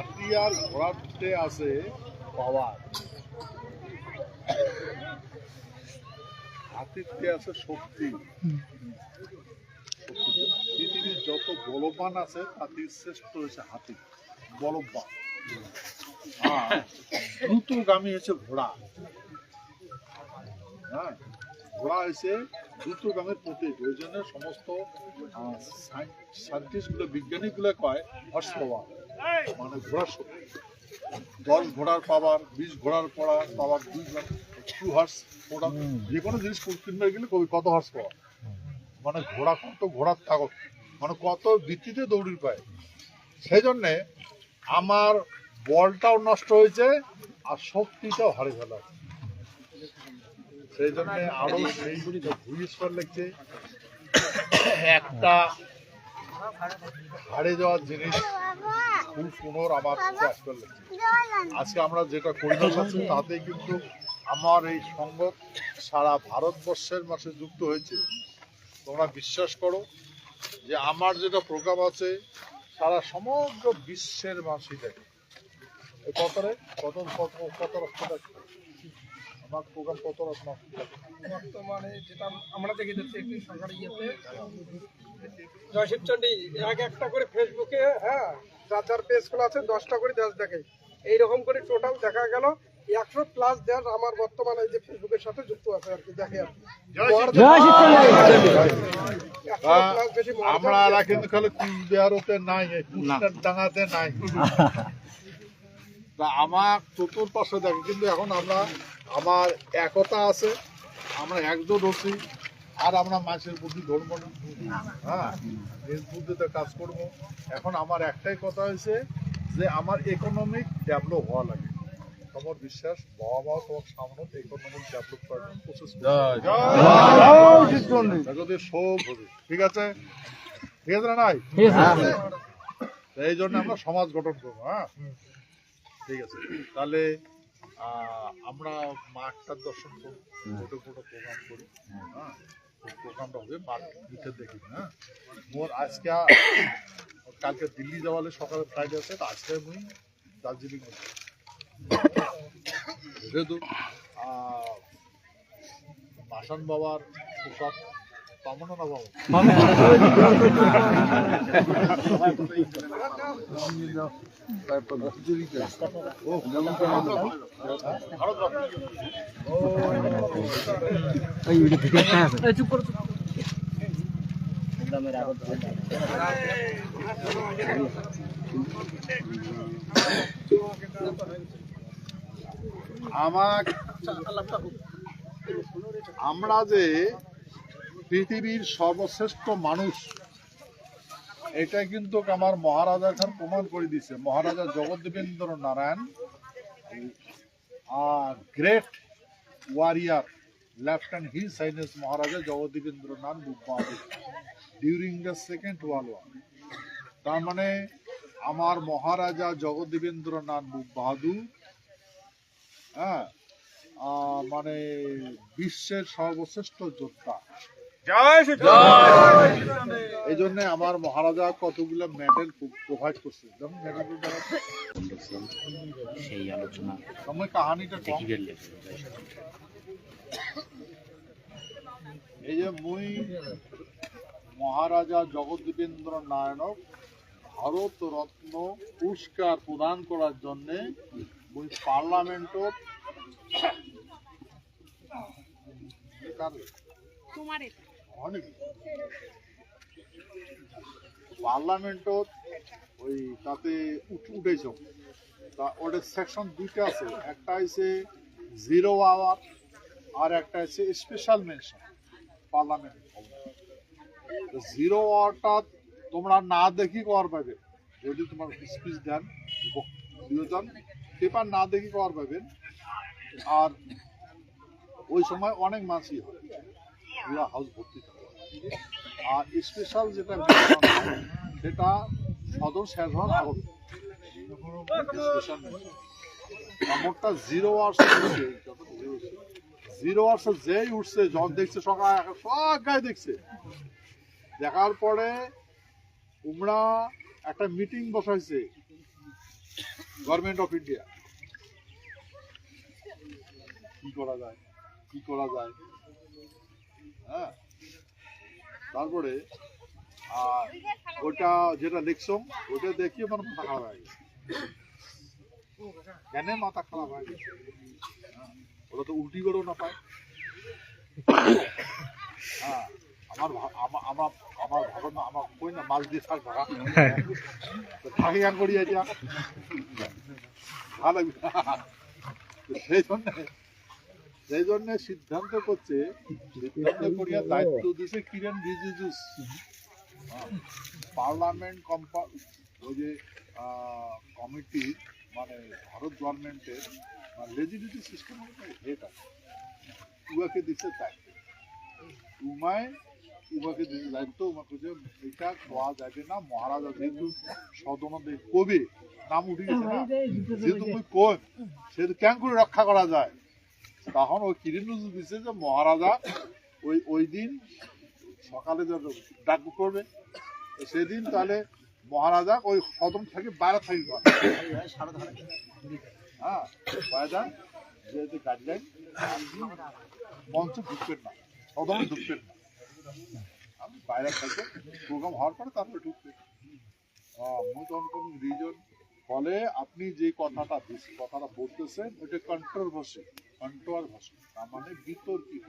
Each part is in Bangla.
হাতি আর ঘোড়াতে আছে পাওয়ার। হাতিতে আছে শক্তি। শক্তি। পৃথিবীর যত বলবান আছে, তাতে শ্রেষ্ঠ হয়েছে হাতি। বলবান। আর দ্রুতগামী হয়েছে ঘোড়া। হ্যাঁ ঘোড়া হয়েছে দ্রুতগামীর প্রতীক ওই জন্য সমস্ত সায়েন্টিস্টগুলো বিজ্ঞানী গুলো কয় হর্স পাওয়ার মানে ঘোড়ার শক্তি। দশ ঘোড়ার পাওয়ার বিশ ঘোড়ার পড়া পাওয়ার দুই টু হর্স ওটা যে কোনো জিনিস কিনবে গেলে কবি কত হর্স পাওয়ার মানে ঘোড়া কত ঘোড়ার তাগত মানে কত ভিত্তিতে দৌড়ির পায়? সেই জন্যে আমার বলটাও নষ্ট হয়েছে আর শক্তিটাও হারিয়ে ফেলা হয়েছে। সেই জন্য আরও সেই ভূমিস্বর লিখছে একটা হারিয়ে যাওয়ার জিনিস ফুল পুনর আমার আসবে লিখছে আজকে আমরা যেটা পরিবেশ আছি তাতে কিন্তু আমার এই সঙ্গত সারা ভারতবর্ষের মাসে যুক্ত হয়েছে। তোমরা বিশ্বাস করো যে আমার যেটা প্রোগ্রাম আছে, সারা সমগ্র বিশ্বের মানুষই দেখে। এই কতরে কত কত কত রকম আমার প্রোগ্রাম কত রকম? বর্তমানে যেটা আমরা দেখে যাচ্ছি একটি সরকারি ইয়েতে জয়শিবচন্ডী এক একটা করে ফেসবুকে হ্যাঁ যার যার পেজ খোলা আছে দশটা করে দেশ দেখে। এইরকম করে টোটাল দেখা গেল একশো প্লাস দেশ আমার বর্তমানে যে ফেসবুকের সাথে যুক্ত আছে আর কি দেখে আর আমরা কিন্তু খালি কুচবিহারতে নাই ডাঙাতে নাই। তা আমার চতুর্পাশে দেখে কিন্তু এখন আমরা আমার একতা আছে আমরা একজোট হচ্ছি আর আমরা মাছের বুদ্ধি ধরবো না। হ্যাঁ নিজ বুদ্ধিতে কাজ করব। এখন আমার একটাই কথা হয়েছে যে আমার ইকোনমিক ডেভেলপ হওয়া লাগে। তোমার বিশ্বাস বাবা মা তোমার সামনে ইকোনমিক ডেভেলপ করার জন্য প্রসেস যদি সব হবে ঠিক আছে? ঠিক আছে না নাই? এই জন্য আমরা সমাজ গঠন করব হ্যাঁ? ঠিক আছে। তাহলে আমরা মাঠটার দর্শন করব ছোট ছোট প্রোগ্রাম করি। হ্যাঁ। প্রোগ্রামটা হবে মাঠ মিঠে দেখি। হ্যাঁ মোর আজকে কালকে দিল্লি যাওয়ালে সকালে ফ্লাইট আছে তো আজকে মুই দার্জিলিং যেহেতু আহ, মাসান বাবার পোশাক আমার আমরা যে পৃথিবীর সর্বশ্রেষ্ঠ মানুষ। এটা কিন্তু আমার মহারাজা খান প্রমাণ করে দিছে Maharaja Jagaddipendra Narayan great warrior and his highness Maharaja Jagaddipendra Nath Bahadur during the second world war তার মানে আমার মহারাজা জগদ্দেবেন্দ্র নাথ বাহাদুর হ্যাঁ মানে বিশ্বের সর্বশ্রেষ্ঠ যোদ্ধা। এই জন্য আমার মহারাজা কতগুলো মেডেল প্রোভাইড করছে। যেমন মেডেল সেই আলোচনা সময় কাহানিটা কম। এই যে মুই মহারাজা জগদ্দীপেন্দ্র নারায়ণক ভারত রত্ন পুরস্কার প্রদান করার জন্য মুই পার্লামেন্টত তোমারে। পার্লামেন্টত ওই তাতে উঠ- উঠেছ। তা ওদের সেকশন দুইটা আছে। একটা হচ্ছে জিরো আওয়ার আর একটা হচ্ছে স্পেশাল মেনশন পার্লামেন্ট জিরো আওয়ারটা তোমরা না দেখি কর পাবে যদি তোমার স্পিচ দেন বিয়োজন পেপার না দেখি কর পাবেন আর ওই সময় অনেক মাছই হয়। পুরো হাউস ভর্তি থাকে। আর স্পেশাল যেটা সেটা সদর শেষ হওয়ার আগত special zero hours zero hours যেই উঠছে যখন দেখছে সকাল সব গায়ে দেখছে। দেখার পরে তোমরা একটা মিটিং বসাইছে গভর্নমেন্ট অফ ইন্ডিয়া কি করা যায়? কি করা যায়? হ্যাঁ। তারপরে আর ওটা যেটা লিখছম ওটা দেখিয়ে আমার মাথা খারাপ হয়ে গেছে। কেন মাথা খারাপ হয়ে গেছে? হ্যাঁ, ওরা তো উল্টি করেও না পায়। হ্যাঁ। আমার আমার আমার আমার কই না মাছ দিয়ে শাক লাগবে সেই জন্য সেই জন্য সিদ্ধান্ত করছে, সিদ্ধান্ত করিয়া দায়িত্ব দিছে কিরেন রিজিজু। পার্লামেন্ট কম্পা, ওই যে কমিটি মানে ভারত গভর্নমেন্টের লেজিটিভ সিস্টেম হেড আছে উহাকে দিচ্ছে দায়িত্ব। উমায় উমাকে দিচ্ছে দায়িত্ব, উমাকে যে এটা কোয়া যাবে না, মহারাজা যেহেতু সদনদে কবি, নাম উঠে গেছে না, যেহেতু কোন, সেহেতু কেন করে রক্ষা করা যায়? তখন ওই কিরিন নজরুল দিচ্ছে যে মহারাজা ওই ওই দিন সকালে যে ডাক করবে সেদিন তাহলে মহারাজা ওই সদন থেকে বাইরে থাকি হ্যাঁ বাইরে যেহেতু গাইডলাইন মঞ্চে ঢুকবেন না সদনে ঢুকবেন না। বাইরে থাকবে, প্রোগ্রাম হওয়ার পরে তারপরে ঢুকবে। মুই তখন কোন রিজন ফলে আপনি যে কথাটা কথাটা বলতেছেন ওটা কন্ট্রোভার্সি কন্ট্রোভার্সি তার মানে বিতর্কিত।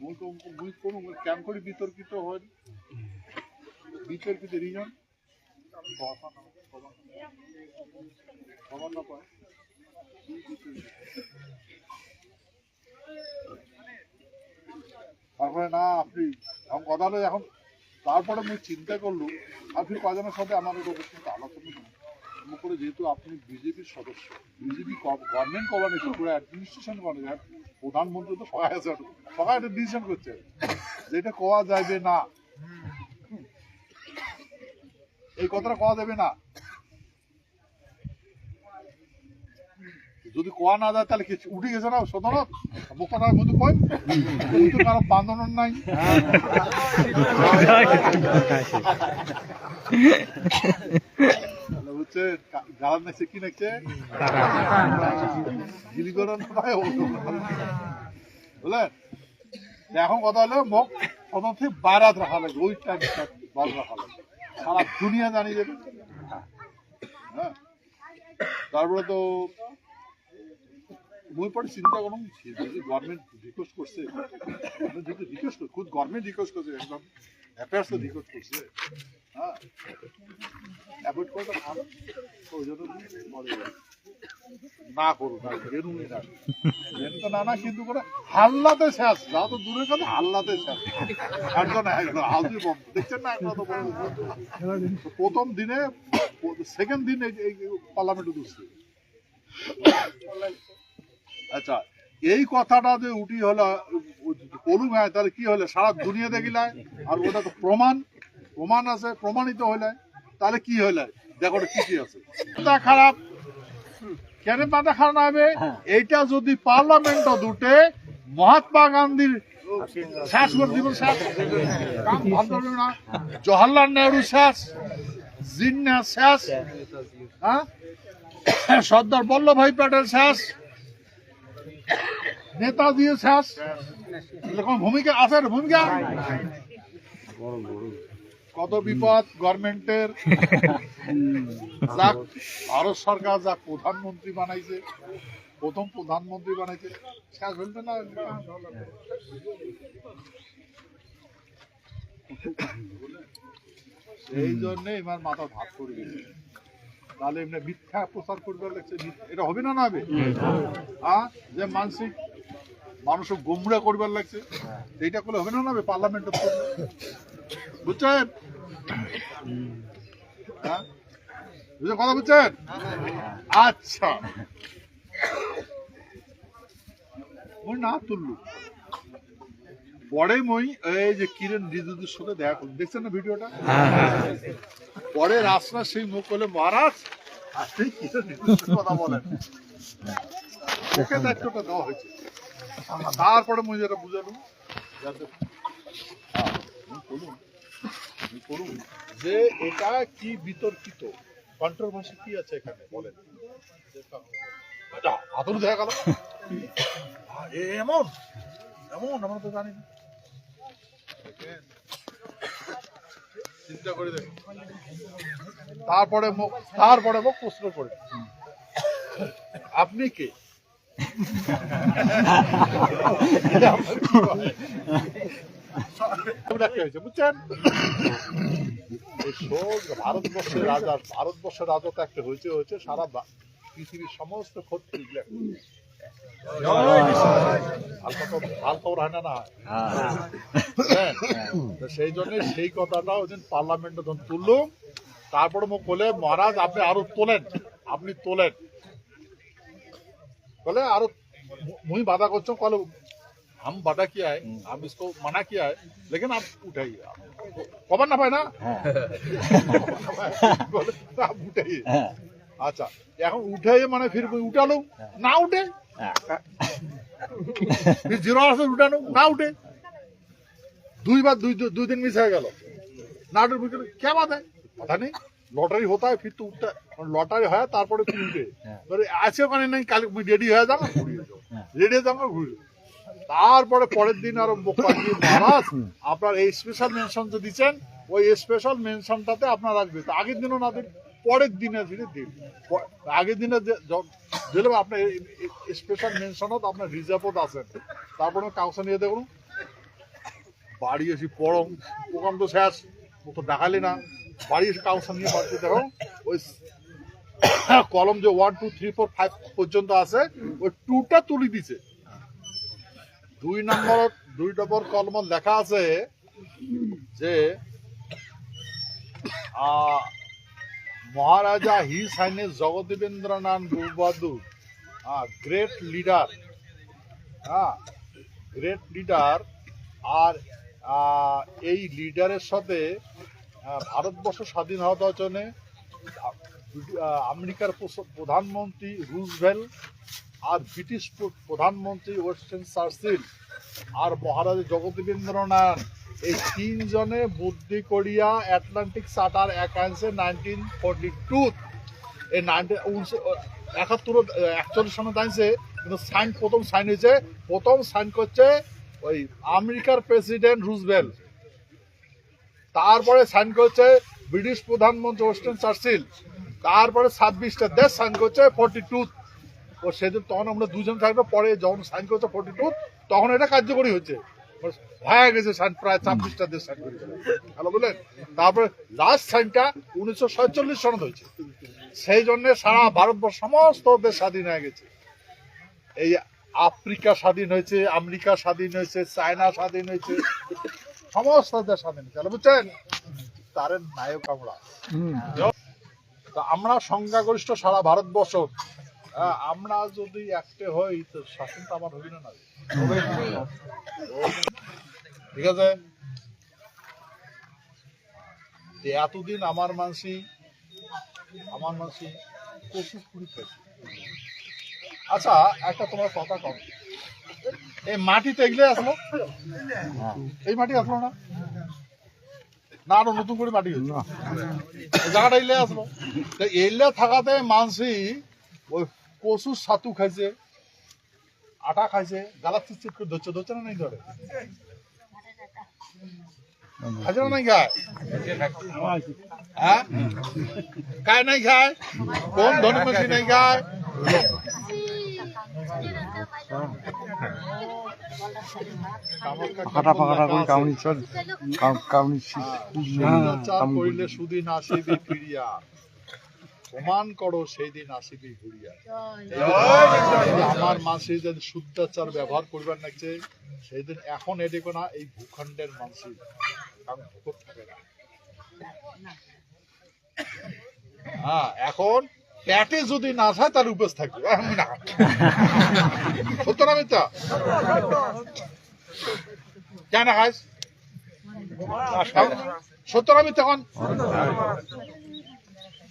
মুই কোনো কেমন করে বিতর্কিত হয়? বিতর্কিত রিজন? তারপরে না, আপনি এখন কথা এখন, তারপরে মুই চিন্তা করলু আপনি কজনের সাথে আমার আলোচনা করে যেহেতু আপনি বিজেপির সদস্য বিজেপি গভর্নমেন্ট কভারেজ পুরো অ্যাডমিনিস্ট্রেশন করে প্রধানমন্ত্রী তো সবাই আছে সবাই একটা ডিসিশন করছে। যেটা কোয়া যাবে না। এই কথাটা কোয়া যাবে না। যদি কোয়া না যায় তাহলে কিছু উঠে গেছে না সদনত মুখ কথা মধ্যে কই? কিন্তু কারও বান্ধবন নাই। তাহলে হচ্ছে গালার নেছে কি? নেছে গিলি করার না ভাই বুঝলেন? এখন কথা হলো মোক থেকে বারাত রাখা লাগবে ওই টাইমটা বার রাখা লাগবে। সারা দুনিয়া জানিয়ে দেবে। হ্যাঁ। তারপরে তো মুই পরে চিন্তা করুন যদি গভর্নমেন্ট রিকোয়েস্ট করছে যদি রিকোয়েস্ট করছে খুদ গভর্নমেন্ট রিকোয়েস্ট করছে, একদম অ্যাফেয়ার্স তো রিকোয়েস্ট করছে হ্যাঁ? অ্যাভয়েড করতে ভালো। ওই জন্য পরে না করুন না বেরুনি না। বেরুন তো না না কিন্তু করে হাল্লাতে শেষ। যা তো দূরের কথা, হাল্লাতে শেষ। একজন হালদি বম দেখছেন না বড়। তো প্রথম দিনে, সেকেন্ড দিনে এই পার্লামেন্টে দুসছে আচ্ছা এই কথাটা যে উঠি হলো করুন হয় তাহলে কি হলে? সারা দুনিয়া দেখিলায় আর ওটা তো প্রমাণ প্রমাণ আছে প্রমাণিত হইলে তাহলে কি হইলে? দেখো কি কি আছে। মাথা খারাপ। কেন মাথা খারাপ হবে? এইটা যদি পার্লামেন্ট দুটে মহাত্মা গান্ধীর শেষ করে দিব ভালো না? জওয়াহরলাল নেহরু শেষ জিন্না শেষ হ্যাঁ? সর্দার বল্লভভাই প্যাটেল শেষ নেতাজি শেষ। এরকম ভূমিকা আছে ভূমিকা? কত বিপদ গভর্নমেন্টের? যাক ভারত সরকার যা প্রধানমন্ত্রী বানাইছে। প্রথম প্রধানমন্ত্রী বানাইছে। শেষ হইবে না? এই জন্য এবার মাথা ভাত করে গেছে তাহলে এমনি মিথ্যা প্রচার করবার লাগছে। এটা হবে না না হবে? হ্যাঁ যে মানসিক মানুষ গোমরা করবার লাগছে। এইটা করলে হবে না না পার্লামেন্টে বুঝছেন? হ্যাঁ? বুঝছেন কথা বুঝছেন? আচ্ছা। মই না তুললু। পরে মই এই যে কিরণ রিজুদের সাথে দেখা করলাম। দেখছেন না ভিডিওটা? পরে রাস্তা সেই মুখ করলে মহারাজ আপনি কিরণ রিজুদের কথা বলেন। ওকে দায়িত্বটা দেওয়া হয়েছে। তারপরে মুই যেটা বুঝালু করুন, করুন যে এটা কি বিতর্কিত? কন্ট্রোভার্সি কি আছে এখানে? বলেন। আতর দেখা গেল। এমন? এমন? আমরা তো জানি চিন্তা করে দেখ তারপরে তারপরে প্রশ্ন করে। আপনি কে? বুঝছেন ভারতবর্ষের রাজা ভারতবর্ষের রাজা তো একটা হয়েছে হয়েছে সারা পৃথিবীর সমস্ত তো সেই জন্য সেই কথাটা ওই পার্লামেন্টে তুললুম তারপরে মুখ বলে মহারাজ আপনি আরও তোলেন আপনি তোলেন बोले आरो वही बाधा कर चुका हम बाधा किया है हम्म। हम इसको मना किया है लेकिन आप उठाइए। कबर ना पाए ना? हाँ। बोले आप उठाइए। हाँ। अच्छा यहाँ उठाइए माने फिर हाँ। उठा लो ना उठे। फिर ज़ीरो आठ से उठा लो ना उठे। दो बार दो दो दिन मिस है क्या ना डर क्या बात है? पता नहीं। লটারি হতে হয় ফির তো উঠতে মানে লটারি হয় তারপরে কিনবে হ্যাঁ। আছে মানে নাই কাল রেডি হয়ে যাব ঘুরিয়ে যাও হ্যাঁ। রেডি হয়ে যাব ঘুরিয়ে তারপরে পরের দিন আরও মহারাজ আপনার এই স্পেশাল মেনশন যে দিচ্ছেন ওই স্পেশাল মেনশনটাতে আপনার আসবে তো আগের দিনও না দিন পরের দিনে যদি দিন। আগের দিনে দিলে আপনার স্পেশাল মেনশনত আপনার রিজার্ভত আছেন। তারপরে কাউকে নিয়ে দেখুন। বাড়ি এসে পড়ম প্রোগ্রাম তো শেষ ও তো দেখালি না। বাড়ি এসে কাউকে নিয়ে বাড়িতে দেখো ওই কলম যে one two three four five পর্যন্ত আছে, ওই টুটা তুলি দিছে। দুই নম্বর দুই নম্বর কলম লেখা আছে যে মহারাজা হি সাইনে জগদেবেন্দ্র নাথ বাহাদুর গ্রেট লিডার হ্যাঁ গ্রেট লিডার আর এই লিডারের সাথে ভারতবর্ষ স্বাধীন জন্য আমেরিকার প্রধানমন্ত্রী রুজভেল আর ব্রিটিশ প্র- প্রধানমন্ত্রী ওয়েস্টার্ন চার্চিল আর মহারাজা জগদীবেন্দ্রনাথ এই তিনজনে বুদ্ধি করিয়া অ্যাটলান্টিক চার্টার একাংশে নাইনটিন ফোরটি টু এই একাত্তর একচল্লিশ সনে দাঁড়িয়েছে, কিন্তু সাইন প্রথম সাইন হয়েছে, প্রথম সাইন করছে ওই আমেরিকার প্রেসিডেন্ট রুজভেল তারপরে সাইন করছে ব্রিটিশ প্রধানমন্ত্রী ওয়েস্টার্ন চার্চিল, তারপরে ছাব্বিশটা দেশ সাইন করছে ফোরটি টু ও সেদিন তখন আমরা দুজন থাকবে, পরে যখন সাইন করছে ফোরটি টু তখন এটা কার্যকরী হচ্ছে। হয়ে গেছে সাইন প্রায় ছাব্বিশটা দেশ সাইন করেছে হ্যালো বলেন তারপরে লাস্ট সাইনটা উনিশশো সাতচল্লিশ সনত হয়েছে। সেই জন্য সারা ভারতবর্ষ সমস্ত দেশ স্বাধীন হয়ে গেছে। এই আফ্রিকা স্বাধীন হয়েছে, আমেরিকা স্বাধীন হয়েছে, চায়না স্বাধীন হয়েছে। সমস্ত স্বাধীন হ্যালো বুঝছেন? তার নায়ক আমরা। তো আমরা সংখ্যাগরিষ্ঠ সারা ভারতবর্ষ হ্যাঁ, আমরা যদি একটা হই তো শাসনটা আমার হইবে না। ঠিক আছে? যে এতদিন আমার মানসি আমার মানসি কচু কুড়ি আচ্ছা একটা তোমার কথা কম এই মাটি তো এগুলো আসলো। এই মাটি আসলো না? না আরও নতুন করে মাটি হয়েছে। জায়গাটা এলে আসলো। এলে থাকাতে মানসি ওই কচুর ছাতু খাইছে আটা খাইছে গালা চিট করে ধরছে ধরছে না নাই ধরে? খাইছে না নাই খায়? হ্যাঁ? খায় নাই খায়? কোন ধনী মাসি নাই খায়? ফাটা করে কাউনি চল। কাউনি করিলে সুদিন আসিবি ফিরিয়া। প্রমাণ করো সেই দিন আসিবি ঘুরিয়া আমার মাসে যদি শুদ্ধাচার ব্যবহার করবার লাগছে সেই দিন এখন এদিকে না এই ভূখণ্ডের মানসি কারণ ভূখণ্ড থাকে না। হ্যাঁ এখন প্যাটে যদি না থাকে তার উপেস থাকবে। আমি না। সত্য না মিথ্যা কেন খাইস সত্য না মিথ্যা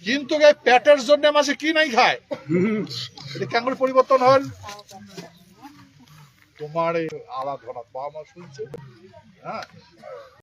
কিন্তু পেটের জন্য মাসে কি নাই খায় কেমন পরিবর্তন হল তোমার আলাদা বাবা মা শুনছে হ্যাঁ